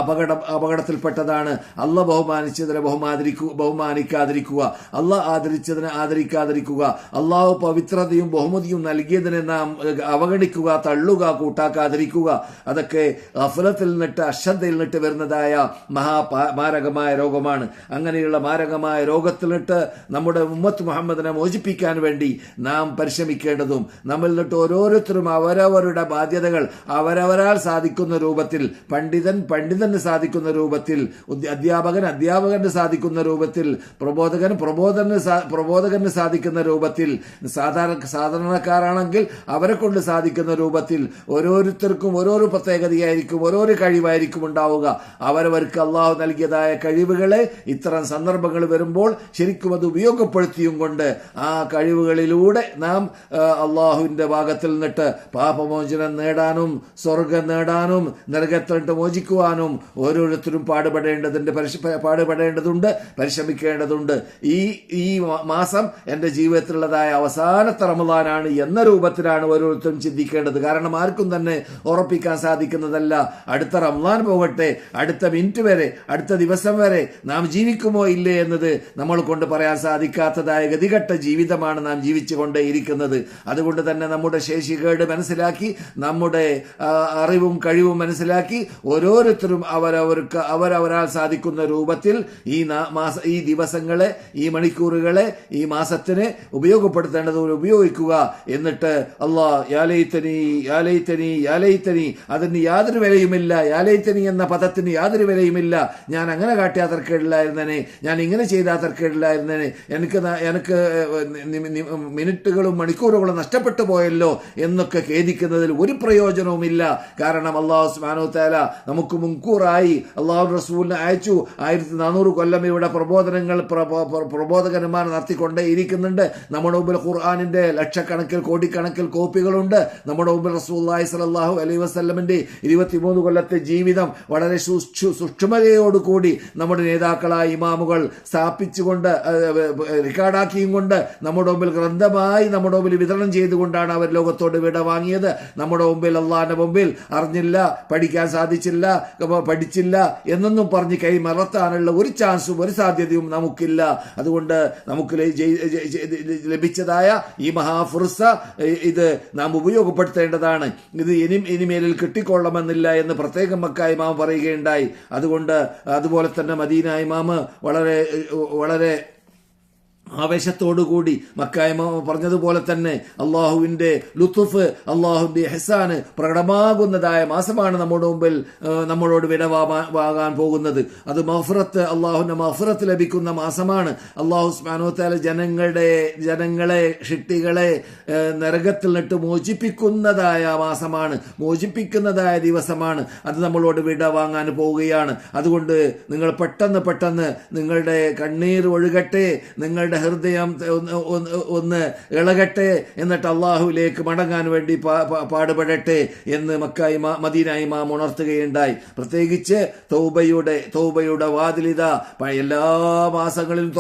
Speaker 1: അപകട അപകടത്തിൽപ്പെട്ടതാണ് അല്ല ബഹുമാനിച്ചതിനെ ബഹുമാതിരിക്കു ബഹുമാനിക്കാതിരിക്കുക അല്ല ആദരിച്ചതിനെ ആദരിക്കാതിരിക്കുക അള്ളാഹു പവിത്രതയും ബഹുമതിയും നൽകിയതിനെ നാം അവഗണിക്കുക തള്ളുക കൂട്ടാക്കാതിരിക്കുക അതൊക്കെ അഫലത്തിൽ നിന്നിട്ട് അശ്രദ്ധയിൽ നിന്നിട്ട് വരുന്നതായ മഹാ മാരകമായ രോഗമാണ് അങ്ങനെയുള്ള മാരകമായ രോഗത്തിൽ നിന്നിട്ട് നമ്മുടെ ഉമ്മത്ത് മുഹമ്മദിനെ മോചിപ്പിക്കാൻ വേണ്ടി നാം പരിശ്രമിക്കേണ്ടതും നമ്മളിൽ നിന്നിട്ട് ഓരോരുത്തരും അവരവരുടെ ബാധ്യതകൾ അവരവ അവരവരാൽ സാധിക്കുന്ന രൂപത്തിൽ പണ്ഡിതൻ പണ്ഡിതന് സാധിക്കുന്ന രൂപത്തിൽ അധ്യാപകൻ അധ്യാപകന് സാധിക്കുന്ന രൂപത്തിൽ പ്രബോധകൻ പ്രബോധന പ്രബോധകന് സാധിക്കുന്ന രൂപത്തിൽ സാധാരണ സാധാരണക്കാരാണെങ്കിൽ അവരെ കൊണ്ട് സാധിക്കുന്ന രൂപത്തിൽ ഓരോരുത്തർക്കും ഓരോരോ പ്രത്യേകതയായിരിക്കും ഓരോരോ കഴിവായിരിക്കും ഉണ്ടാവുക അവരവർക്ക് അള്ളാഹു നൽകിയതായ കഴിവുകളെ ഇത്തരം സന്ദർഭങ്ങൾ വരുമ്പോൾ ശരിക്കും അത് ഉപയോഗപ്പെടുത്തിയും കൊണ്ട് ആ കഴിവുകളിലൂടെ നാം അള്ളാഹുവിന്റെ ഭാഗത്തിൽ നിന്നിട്ട് പാപമോചനം നേടാനും സ്വ സ്വർഗം നേടാനും നരകത്തിലിട്ട് മോചിക്കുവാനും ഓരോരുത്തരും പരിശ പാടുപെടേണ്ടതുണ്ട് പരിശ്രമിക്കേണ്ടതുണ്ട് ഈ ഈ മാസം എൻ്റെ ജീവിതത്തിലുള്ളതായ അവസാനത്തെ റമദാനാണ് എന്ന രൂപത്തിലാണ് ഓരോരുത്തരും ചിന്തിക്കേണ്ടത് കാരണം ആർക്കും തന്നെ ഉറപ്പിക്കാൻ സാധിക്കുന്നതല്ല അടുത്ത റംദാൻ പോകട്ടെ അടുത്ത മിനിറ്റ് വരെ അടുത്ത ദിവസം വരെ നാം ജീവിക്കുമോ ഇല്ലേ എന്നത് നമ്മൾ കൊണ്ട് പറയാൻ സാധിക്കാത്തതായ ഗതികെട്ട ജീവിതമാണ് നാം ജീവിച്ചു കൊണ്ടേയിരിക്കുന്നത് അതുകൊണ്ട് തന്നെ നമ്മുടെ ശേഷികേട് മനസ്സിലാക്കി നമ്മുടെ അറിവും കഴിവും മനസ്സിലാക്കി ഓരോരുത്തരും അവരവർക്ക് അവരവരാൾ സാധിക്കുന്ന രൂപത്തിൽ ഈ മാസ ഈ ദിവസങ്ങളെ ഈ മണിക്കൂറുകളെ ഈ മാസത്തിന് ഉപയോഗപ്പെടുത്തേണ്ടതുപോലെ ഉപയോഗിക്കുക എന്നിട്ട് അള്ളാ യാലയിത്തനി യാലയിത്തനി യാലയിത്തനി അതിന് യാതൊരു വിലയുമില്ല യാലയിത്തനി എന്ന പദത്തിന് യാതൊരു വിലയുമില്ല ഞാൻ അങ്ങനെ കാട്ടിയാ ഞാൻ ഇങ്ങനെ ചെയ്താൽ എനിക്ക് എനിക്ക് മിനിറ്റുകളും മണിക്കൂറുകളും നഷ്ടപ്പെട്ടു പോയല്ലോ എന്നൊക്കെ ഖേദിക്കുന്നതിൽ ഒരു പ്രയോജനവുമില്ല കാരണം അള്ളാഹു സ്മാനോ തേല നമുക്ക് മുൻകൂറായി അള്ളാഹു റസൂലിനെ അയച്ചു ആയിരത്തി നാനൂറ് കൊല്ലം ഇവിടെ പ്രബോധനങ്ങൾ പ്രബോധകന്മാർ നടത്തിക്കൊണ്ടേ ഇരിക്കുന്നുണ്ട് നമ്മുടെ മുമ്പിൽ ഖുർആാനിന്റെ ലക്ഷക്കണക്കിൽ കോടിക്കണക്കിൽ കോപ്പികളുണ്ട് നമ്മുടെ മുമ്പിൽ റസൂല്ലായി സലാഹു അലൈ വസ്ല്ലമിന്റെ ഇരുപത്തിമൂന്ന് കൊല്ലത്തെ ജീവിതം വളരെ സൂക്ഷ്മതയോടുകൂടി നമ്മുടെ നേതാക്കളായ ഇമാമുകൾ സ്ഥാപിച്ചുകൊണ്ട് റെക്കോർഡാക്കിയും കൊണ്ട് നമ്മുടെ മുമ്പിൽ ഗ്രന്ഥമായി നമ്മുടെ മുമ്പിൽ വിതരണം ചെയ്തുകൊണ്ടാണ് അവർ ലോകത്തോട് വിട വാങ്ങിയത് നമ്മുടെ മുമ്പിൽ അള്ളാഹിന്റെ മുമ്പിൽ കാര്യങ്ങളിൽ അറിഞ്ഞില്ല പഠിക്കാൻ സാധിച്ചില്ല പഠിച്ചില്ല എന്നൊന്നും പറഞ്ഞ് കൈ മറത്താനുള്ള ഒരു ചാൻസും ഒരു സാധ്യതയും നമുക്കില്ല അതുകൊണ്ട് നമുക്ക് ലഭിച്ചതായ ഈ മഹാഫുർസ ഇത് നാം ഉപയോഗപ്പെടുത്തേണ്ടതാണ് ഇത് ഇനി ഇനിമേലിൽ കിട്ടിക്കൊള്ളമെന്നില്ല എന്ന് പ്രത്യേകം മക്കായി മാം പറയുകയുണ്ടായി അതുകൊണ്ട് അതുപോലെ തന്നെ മദീന ഇമാമ് വളരെ വളരെ ആവേശത്തോടുകൂടി മക്കായ്മ പറഞ്ഞതുപോലെ തന്നെ അള്ളാഹുവിൻ്റെ ലുത്തുഫ് അള്ളാഹുവിൻ്റെ ഹെസാന് പ്രകടമാകുന്നതായ മാസമാണ് നമ്മുടെ മുമ്പിൽ നമ്മളോട് വിടവാകാൻ പോകുന്നത് അത് മഫുറത്ത് അള്ളാഹുവിൻ്റെ മഫുറത്ത് ലഭിക്കുന്ന മാസമാണ് അള്ളാഹു സ്മാനോത്താല ജനങ്ങളുടെ ജനങ്ങളെ ഷിട്ടികളെ നരകത്തിൽ നിട്ട് മോചിപ്പിക്കുന്നതായ മാസമാണ് മോചിപ്പിക്കുന്നതായ ദിവസമാണ് അത് നമ്മളോട് വിട വാങ്ങാൻ പോവുകയാണ് അതുകൊണ്ട് നിങ്ങൾ പെട്ടെന്ന് പെട്ടെന്ന് നിങ്ങളുടെ കണ്ണീർ ഒഴുകട്ടെ നിങ്ങളുടെ ഹൃദയം ഒന്ന് ഇളകട്ടെ എന്നിട്ട് അള്ളാഹുലേക്ക് മടങ്ങാൻ വേണ്ടി പാടുപെടട്ടെ എന്ന് മക്കായി മദീനായി മാം ഉണർത്തുകയുണ്ടായി പ്രത്യേകിച്ച് തൗബയുടെ തൗബയുടെ വാതിലിത എല്ലാ മാസങ്ങളിലും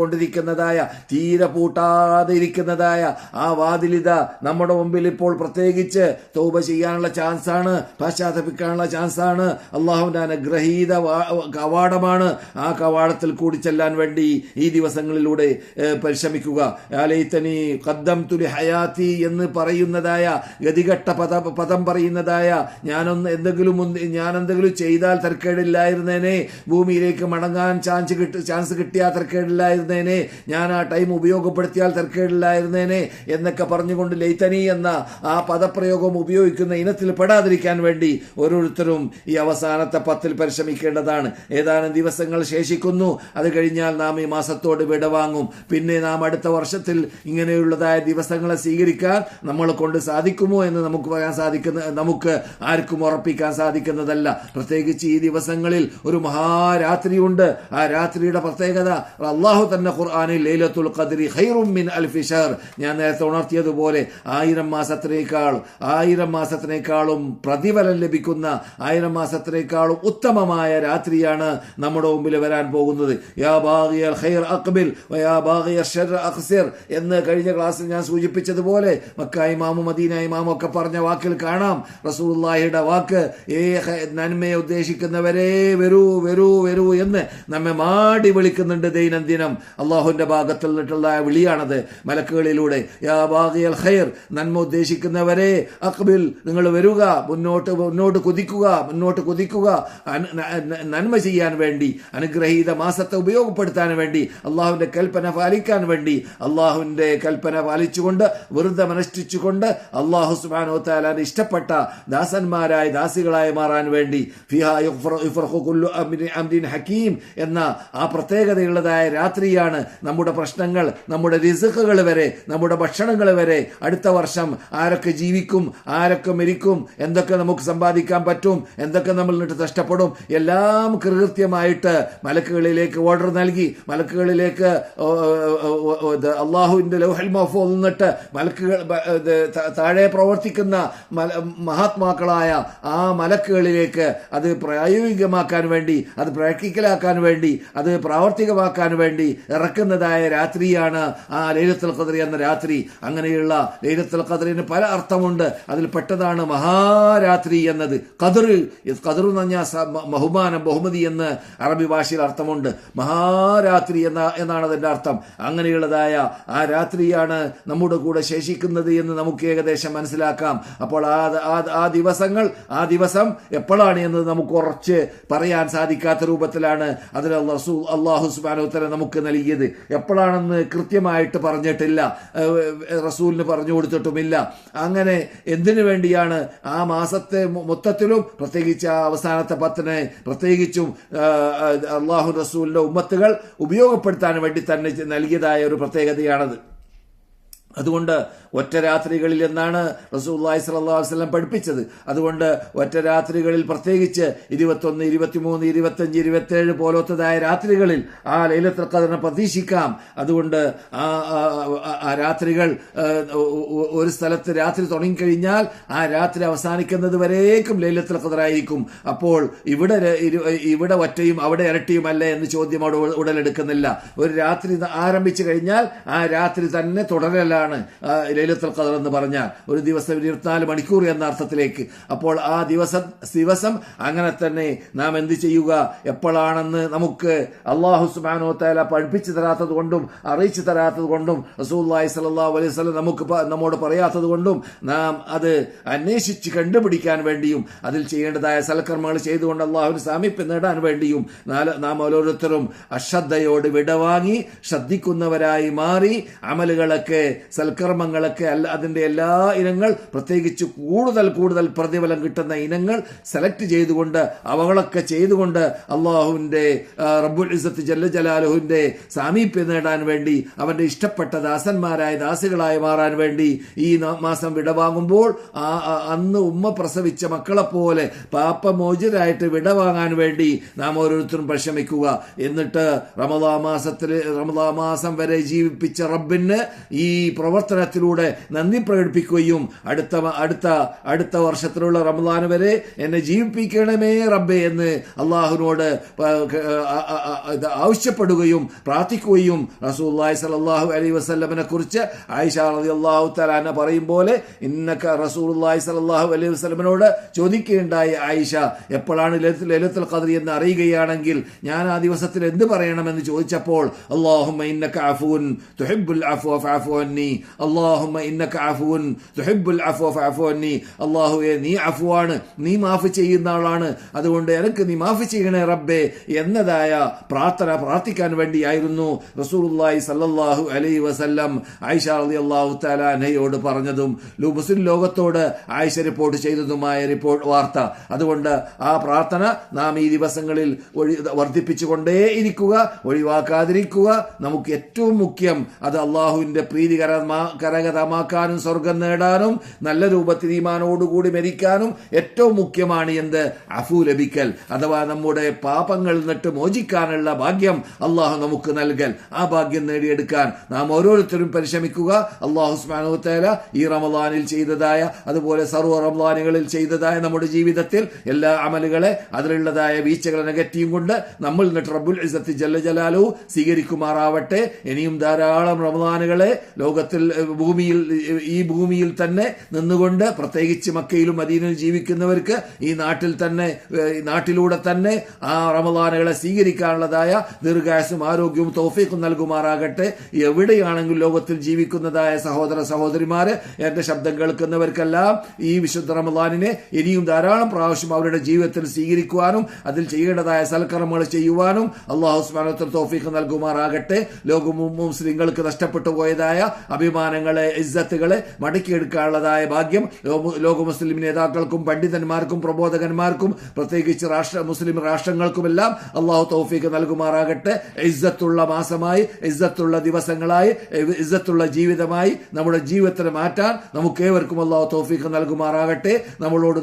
Speaker 1: കൊണ്ടിരിക്കുന്നതായ തീരെ പൂട്ടാതെ ഇരിക്കുന്നതായ ആ വാതിലിത നമ്മുടെ മുമ്പിൽ ഇപ്പോൾ പ്രത്യേകിച്ച് തൗബ ചെയ്യാനുള്ള ചാൻസാണ് പശ്ചാത്തലപ്പിക്കാനുള്ള ചാൻസാണ് അള്ളാഹുവിന്റെ അനുഗ്രഹീത കവാടമാണ് ആ കവാടത്തിൽ കൂടി ചെല്ലാൻ വേണ്ടി ഈ ദിവസങ്ങളിലൂടെ പരിശ്രമിക്കുക അലൈത്തനി കദ്ദം തുലി ഹയാത്തി എന്ന് പറയുന്നതായ ഗതികെട്ട പദ പദം പറയുന്നതായ ഞാനൊന്ന് എന്തെങ്കിലും ഞാൻ എന്തെങ്കിലും ചെയ്താൽ തർക്കേടില്ലായിരുന്നേനെ ഭൂമിയിലേക്ക് മടങ്ങാൻ ചാൻസ് കിട്ടി ചാൻസ് കിട്ടിയാൽ തർക്കേടില്ലായിരുന്നേനെ ഞാൻ ആ ടൈം ഉപയോഗപ്പെടുത്തിയാൽ തർക്കേടില്ലായിരുന്നേനെ എന്നൊക്കെ പറഞ്ഞുകൊണ്ട് ലൈത്തനി എന്ന ആ പദപ്രയോഗം ഉപയോഗിക്കുന്ന ഇനത്തിൽ പെടാതിരിക്കാൻ വേണ്ടി ഓരോരുത്തരും ഈ അവസാനത്തെ പത്തിൽ പരിശ്രമിക്കേണ്ടതാണ് ഏതാനും ദിവസങ്ങൾ ശേഷിക്കുന്നു അത് കഴിഞ്ഞാൽ നാം ഈ മാസത്തോട് വിടവാങ്ങും വാങ്ങും പിന്നെ നാം അടുത്ത വർഷത്തിൽ ഇങ്ങനെയുള്ളതായ ദിവസങ്ങളെ സ്വീകരിക്കാൻ നമ്മളെ കൊണ്ട് സാധിക്കുമോ എന്ന് നമുക്ക് പറയാൻ സാധിക്കുന്ന നമുക്ക് ആർക്കും ഉറപ്പിക്കാൻ സാധിക്കുന്നതല്ല പ്രത്യേകിച്ച് ഈ ദിവസങ്ങളിൽ ഒരു മഹാരാത്രിയുണ്ട് ആ രാത്രിയുടെ പ്രത്യേകത അള്ളാഹു തന്നെ ഖുർആാനിൽ ലൈലത്തുൽ ഖദ്രി ഹൈറുമിൻ മിൻ ഫിഷർ ഞാൻ നേരത്തെ ഉണർത്തിയതുപോലെ ആയിരം മാസത്തിനേക്കാൾ ആയിരം മാസത്തിനേക്കാളും പ്രതിഫലം ലഭിക്കുന്ന ആയിരം മാസത്തിനേക്കാളും ഉത്തമമായ രാത്രിയാണ് നമ്മുടെ മുമ്പിൽ വരാൻ പോകുന്നത് യാ ബാഗിയൽ ഖൈർ അക്ബിൽ എന്ന് കഴിഞ്ഞ ക്ലാസ്സിൽ ഞാൻ സൂചിപ്പിച്ചതുപോലെ മക്ക ഇമാമും മദീന ഇമാമും ഒക്കെ പറഞ്ഞ വാക്കിൽ കാണാം റസൂള്ളാഹിയുടെ വാക്ക് ഏ നന്മയെ ഉദ്ദേശിക്കുന്നവരെ വരൂ വരൂ വരൂ എന്ന് നമ്മെ മാടി വിളിക്കുന്നുണ്ട് ദൈനംദിനം അള്ളാഹുവിൻ്റെ ഭാഗത്തിൽ നിന്നിട്ടുള്ള വിളിയാണത് മലക്കുകളിലൂടെ നന്മ ഉദ്ദേശിക്കുന്നവരെ അക്ബിൽ നിങ്ങൾ വരുക മുന്നോട്ട് മുന്നോട്ട് കുതിക്കുക മുന്നോട്ട് കുതിക്കുക നന്മ ചെയ്യാൻ വേണ്ടി അനുഗ്രഹീത മാസത്തെ ഉപയോഗപ്പെടുത്താൻ വേണ്ടി അള്ളാഹുവിൻ്റെ കൽപ്പ കൽപ്പന പാലിക്കാൻ വേണ്ടി അള്ളാഹുവിൻ്റെ കൽപ്പന പാലിച്ചുകൊണ്ട് വെറുതെ മനഷ്ഠിച്ചുകൊണ്ട് അള്ളാഹു സുബാനോ താലാൻ ഇഷ്ടപ്പെട്ട ദാസന്മാരായ ദാസികളായി മാറാൻ വേണ്ടി ഹക്കീം എന്ന ആ പ്രത്യേകതയുള്ളതായ രാത്രിയാണ് നമ്മുടെ പ്രശ്നങ്ങൾ നമ്മുടെ റിസുഖുകൾ വരെ നമ്മുടെ ഭക്ഷണങ്ങൾ വരെ അടുത്ത വർഷം ആരൊക്കെ ജീവിക്കും ആരൊക്കെ മരിക്കും എന്തൊക്കെ നമുക്ക് സമ്പാദിക്കാൻ പറ്റും എന്തൊക്കെ നമ്മൾ നിന്നിട്ട് നഷ്ടപ്പെടും എല്ലാം കൃത്യമായിട്ട് മലക്കുകളിലേക്ക് ഓർഡർ നൽകി മലക്കുകളിലേക്ക് അള്ളാഹുവിൻ്റെ ലോഹൽ മഹഫൂൽ നിന്നിട്ട് മലക്കുകൾ താഴെ പ്രവർത്തിക്കുന്ന മഹാത്മാക്കളായ ആ മലക്കുകളിലേക്ക് അത് പ്രായോഗികമാക്കാൻ വേണ്ടി അത് പ്രാക്ടിക്കലാക്കാൻ വേണ്ടി അത് പ്രാവർത്തികമാക്കാൻ വേണ്ടി ഇറക്കുന്നതായ രാത്രിയാണ് ആ ലൈലത്തുൽ ഖദർ എന്ന രാത്രി അങ്ങനെയുള്ള ലൈലത്തുൽ ഖദറിന് പല അർത്ഥമുണ്ട് അതിൽ പെട്ടതാണ് മഹാരാത്രി എന്നത് കതിർ കതിർ എന്ന് പറഞ്ഞാൽ ബഹുമാനം ബഹുമതി എന്ന് അറബി ഭാഷയിൽ അർത്ഥമുണ്ട് മഹാരാത്രി എന്ന എന്നാണ് അതിൻ്റെ യഥാർത്ഥം അങ്ങനെയുള്ളതായ ആ രാത്രിയാണ് നമ്മുടെ കൂടെ ശേഷിക്കുന്നത് എന്ന് നമുക്ക് ഏകദേശം മനസ്സിലാക്കാം അപ്പോൾ ആ ആ ദിവസങ്ങൾ ആ ദിവസം എപ്പോഴാണ് എന്ന് നമുക്ക് ഉറച്ച് പറയാൻ സാധിക്കാത്ത രൂപത്തിലാണ് അതിൽ റസൂൽ അള്ളാഹു സുബാനോത്തര നമുക്ക് നൽകിയത് എപ്പോഴാണെന്ന് കൃത്യമായിട്ട് പറഞ്ഞിട്ടില്ല റസൂലിന് പറഞ്ഞു കൊടുത്തിട്ടുമില്ല അങ്ങനെ എന്തിനു വേണ്ടിയാണ് ആ മാസത്തെ മൊത്തത്തിലും പ്രത്യേകിച്ച് ആ അവസാനത്തെ പത്തിനെ പ്രത്യേകിച്ചും അള്ളാഹു റസൂലിന്റെ ഉമ്മത്തുകൾ ഉപയോഗപ്പെടുത്താൻ വേണ്ടി തന്നെ നൽകിയതായ ഒരു പ്രത്യേകതയാണത് അതുകൊണ്ട് ഒറ്റ രാത്രികളിൽ എന്നാണ് റസൂല്ലായി സല്ലാ വസ്ലം പഠിപ്പിച്ചത് അതുകൊണ്ട് ഒറ്റ രാത്രികളിൽ പ്രത്യേകിച്ച് ഇരുപത്തൊന്ന് ഇരുപത്തിമൂന്ന് ഇരുപത്തഞ്ച് ഇരുപത്തേഴ് പോലത്തതായ രാത്രികളിൽ ആ ലൈലത്തിൽ കഥനെ പ്രതീക്ഷിക്കാം അതുകൊണ്ട് ആ രാത്രികൾ ഒരു സ്ഥലത്ത് രാത്രി തുടങ്ങിക്കഴിഞ്ഞാൽ ആ രാത്രി അവസാനിക്കുന്നത് വരേക്കും ലൈലത്തിൽ കഥറായിരിക്കും അപ്പോൾ ഇവിടെ ഇവിടെ ഒറ്റയും അവിടെ ഇരട്ടിയും അല്ലേ എന്ന് ചോദ്യം അവിടെ ഉടലെടുക്കുന്നില്ല ഒരു രാത്രി ആരംഭിച്ചു കഴിഞ്ഞാൽ ആ രാത്രി തന്നെ തുടരലാണ് ലൈലത്തുൽ ഖദർ എന്ന് പറഞ്ഞാൽ ഒരു ദിവസം ഇരുപത്തിനാല് മണിക്കൂർ എന്ന അർത്ഥത്തിലേക്ക് അപ്പോൾ ആ ദിവസം ദിവസം അങ്ങനെ തന്നെ നാം എന്ത് ചെയ്യുക എപ്പോഴാണെന്ന് നമുക്ക് അള്ളാഹു സുബാനോ തല പഠിപ്പിച്ചു തരാത്തത് കൊണ്ടും അറിയിച്ചു തരാത്തത് കൊണ്ടും റസൂല്ലായി സലഹ് അലൈഹി സ്വലം നമുക്ക് നമ്മോട് പറയാത്തത് കൊണ്ടും നാം അത് അന്വേഷിച്ച് കണ്ടുപിടിക്കാൻ വേണ്ടിയും അതിൽ ചെയ്യേണ്ടതായ സൽക്കർമ്മങ്ങൾ ചെയ്തുകൊണ്ട് അള്ളാഹുവിന് സാമീപ്യം നേടാൻ വേണ്ടിയും നാം ഓരോരുത്തരും അശ്രദ്ധയോട് വിടവാങ്ങി ശ്രദ്ധിക്കുന്നവരായി മാറി അമലുകളൊക്കെ സൽക്കർമ്മങ്ങളൊക്കെ ഇതൊക്കെ അല്ല അതിൻ്റെ എല്ലാ ഇനങ്ങൾ പ്രത്യേകിച്ച് കൂടുതൽ കൂടുതൽ പ്രതിഫലം കിട്ടുന്ന ഇനങ്ങൾ സെലക്ട് ചെയ്തുകൊണ്ട് അവകളൊക്കെ ചെയ്തുകൊണ്ട് അള്ളാഹുവിൻ്റെ റബ്ബുൽ ഇസത്ത് ജല്ല ജലാലുഹുവിൻ്റെ സാമീപ്യം നേടാൻ വേണ്ടി അവൻ്റെ ഇഷ്ടപ്പെട്ട ദാസന്മാരായ ദാസികളായി മാറാൻ വേണ്ടി ഈ മാസം വിടവാങ്ങുമ്പോൾ അന്ന് ഉമ്മ പ്രസവിച്ച മക്കളെപ്പോലെ പാപ്പമോചിതരായിട്ട് വിടവാങ്ങാൻ വേണ്ടി നാം ഓരോരുത്തരും പ്രശമിക്കുക എന്നിട്ട് റമദാ മാസത്തിൽ റമദാ മാസം വരെ ജീവിപ്പിച്ച റബ്ബിന് ഈ പ്രവർത്തനത്തിലൂടെ നന്ദി പ്രകടിപ്പിക്കുകയും അടുത്ത അടുത്ത അടുത്ത വർഷത്തിലുള്ള റമദാൻ വരെ എന്നെ ജീവിപ്പിക്കണമേ റബ്ബെ എന്ന് അള്ളാഹുവിനോട് ആവശ്യപ്പെടുകയും പ്രാർത്ഥിക്കുകയും റസൂല്ലായി സലാഹു അലൈ വസ്ലമിനെ കുറിച്ച് ആയിഷ റബി അള്ളാഹു തലാന പറയും പോലെ ഇന്നക്ക റസൂല്ലായി സലാഹു അലൈഹി വസ്ലമിനോട് ചോദിക്കുകയുണ്ടായി ആയിഷ എപ്പോഴാണ് ലലത്തുൽ ഖദർ എന്ന് അറിയുകയാണെങ്കിൽ ഞാൻ ആ ദിവസത്തിൽ എന്ത് പറയണമെന്ന് ചോദിച്ചപ്പോൾ അള്ളാഹും അഫൂൻ അഫു അഫു അന്നി അള്ളാഹു അള്ളാഹുമ്മ ഇന്നക്ക അഫുൻ ദുഹിബുൽ അഫോ ഫഅഫോന്നി അള്ളാഹുവെ നീ അഫുവാണ് നീ മാഫ് ചെയ്യുന്ന ആളാണ് അതുകൊണ്ട് എനിക്ക് നീ മാഫ് ചെയ്യണേ റബ്ബേ എന്നതായ പ്രാർത്ഥന പ്രാർത്ഥിക്കാൻ വേണ്ടിയായിരുന്നു റസൂലുള്ളാഹി സല്ലല്ലാഹു അലൈഹി വസല്ലം ആയിഷ അലി അള്ളാഹു താലാനയോട് പറഞ്ഞതും മുസ്ലിം ലോകത്തോട് ആയിഷ റിപ്പോർട്ട് ചെയ്തതുമായ റിപ്പോർട്ട് വാർത്ത അതുകൊണ്ട് ആ പ്രാർത്ഥന നാം ഈ ദിവസങ്ങളിൽ ഒഴി വർദ്ധിപ്പിച്ചുകൊണ്ടേ ഇരിക്കുക ഒഴിവാക്കാതിരിക്കുക നമുക്ക് ഏറ്റവും മുഖ്യം അത് അള്ളാഹുവിന്റെ പ്രീതികര ഖേദമാക്കാനും സ്വർഗം നേടാനും നല്ല രൂപത്തിൽ ഈമാനോടുകൂടി മരിക്കാനും ഏറ്റവും മുഖ്യമാണ് എന്ത് അഫു ലഭിക്കൽ അഥവാ നമ്മുടെ പാപങ്ങൾ നിട്ട് മോചിക്കാനുള്ള ഭാഗ്യം അള്ളാഹു നമുക്ക് നൽകൽ ആ ഭാഗ്യം നേടിയെടുക്കാൻ നാം ഓരോരുത്തരും പരിശ്രമിക്കുക അള്ളാഹു സ്മാനോ തേല ഈ റമദാനിൽ ചെയ്തതായ അതുപോലെ സർവ്വ റമദാനികളിൽ ചെയ്തതായ നമ്മുടെ ജീവിതത്തിൽ എല്ലാ അമലുകളെ അതിലുള്ളതായ വീഴ്ചകളെ നെഗറ്റീവ് കൊണ്ട് നമ്മൾ നിട്ട് റബുൽ ഇസത്ത് ജല്ല ജലാലു സ്വീകരിക്കുമാറാവട്ടെ ഇനിയും ധാരാളം റമദാനുകളെ ലോകത്തിൽ ഭൂമി ഭൂമിയിൽ ഈ ഭൂമിയിൽ തന്നെ നിന്നുകൊണ്ട് പ്രത്യേകിച്ച് മക്കയിലും മദീനയിലും ജീവിക്കുന്നവർക്ക് ഈ നാട്ടിൽ തന്നെ നാട്ടിലൂടെ തന്നെ ആ റമദാനകളെ സ്വീകരിക്കാനുള്ളതായ ദീർഘായസും ആരോഗ്യവും തോഫീക്കും നൽകുമാറാകട്ടെ എവിടെയാണെങ്കിലും ലോകത്തിൽ ജീവിക്കുന്നതായ സഹോദര സഹോദരിമാര് എന്റെ ശബ്ദം കേൾക്കുന്നവർക്കെല്ലാം ഈ വിശുദ്ധ റമദാനിനെ ഇനിയും ധാരാളം പ്രാവശ്യം അവരുടെ ജീവിതത്തിൽ സ്വീകരിക്കുവാനും അതിൽ ചെയ്യേണ്ടതായ സൽക്കർമ്മങ്ങൾ ചെയ്യുവാനും അള്ളാഹു സ്മാനത്തിൽ തോഫീക്ക് നൽകുമാറാകട്ടെ ലോകം മുസ്ലിങ്ങൾക്ക് നഷ്ടപ്പെട്ടു പോയതായ അഭിമാനങ്ങളെ ഇസ്സത്തുകളെ മടക്കിയെടുക്കാനുള്ളതായ ഭാഗ്യം ലോക മുസ്ലിം നേതാക്കൾക്കും പണ്ഡിതന്മാർക്കും പ്രബോധകന്മാർക്കും പ്രത്യേകിച്ച് രാഷ്ട്ര മുസ്ലിം രാഷ്ട്രങ്ങൾക്കുമെല്ലാം അള്ളാഹു തൗഫീഖ് നൽകുമാറാകട്ടെ ഇസ്സത്തുള്ള മാസമായി ഇസ്സത്തുള്ള ദിവസങ്ങളായി ഇസ്സത്തുള്ള ജീവിതമായി നമ്മുടെ ജീവിതത്തിന് മാറ്റാൻ നമുക്ക് ഏവർക്കും അള്ളാഹു തൗഫീഖ് നൽകുമാറാകട്ടെ നമ്മളോട്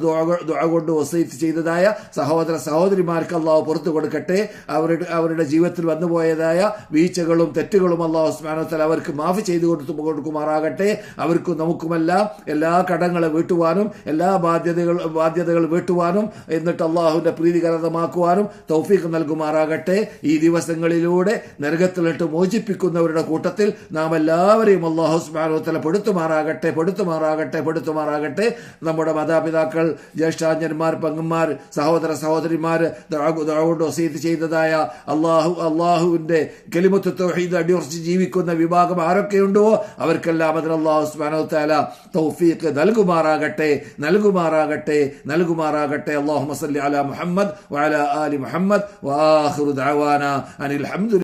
Speaker 1: കൊണ്ട് വസൈത്ത് ചെയ്തതായ സഹോദര സഹോദരിമാർക്ക് അള്ളാഹു പുറത്തു കൊടുക്കട്ടെ അവരുടെ അവരുടെ ജീവിതത്തിൽ വന്നുപോയതായ വീഴ്ചകളും തെറ്റുകളും അള്ളാഹു സ്മാനത്തിൽ അവർക്ക് മാഫ് ചെയ്തു കൊടുത്തു കൊടുക്കുമാറാകട്ടെ ആകട്ടെ അവർക്കും നമുക്കുമെല്ലാം എല്ലാ കടങ്ങളെ വീട്ടുവാനും എല്ലാ ബാധ്യതകൾ ബാധ്യതകൾ വീട്ടുവാനും എന്നിട്ട് അള്ളാഹുവിൻ്റെ പ്രീതികരതമാക്കുവാനും തൗഫീഖ് നൽകുമാറാകട്ടെ ഈ ദിവസങ്ങളിലൂടെ നരകത്തിലിട്ട് മോചിപ്പിക്കുന്നവരുടെ കൂട്ടത്തിൽ നാം എല്ലാവരെയും അള്ളാഹു സ്മാനോത്തല പെടുത്തുമാറാകട്ടെ പെടുത്തുമാറാകട്ടെ പെടുത്തുമാറാകട്ടെ നമ്മുടെ മാതാപിതാക്കൾ ജ്യേഷ്ഠാഞ്ജന്മാർ പങ്ങന്മാർ സഹോദര സഹോദരിമാർ കൊണ്ട് ചെയ്തതായ അള്ളാഹു അള്ളാഹുവിൻ്റെ കെലിമുത്ത് തൊഹീദ് അടിയുറച്ച് ജീവിക്കുന്ന വിഭാഗം ആരൊക്കെയുണ്ടോ അവർക്കെല്ലാം അതിന് അതിന് അള്ളാഹു സുബാനോ താല തൗഫീഖ് നൽകുമാറാകട്ടെ നൽകുമാറാകട്ടെ നൽകുമാറാകട്ടെ അള്ളാഹു മസല്ലി അല മുഹമ്മദ് വഅല ആലി മുഹമ്മദ് വാഹിറു ദഅവാന അനിൽ ഹംദു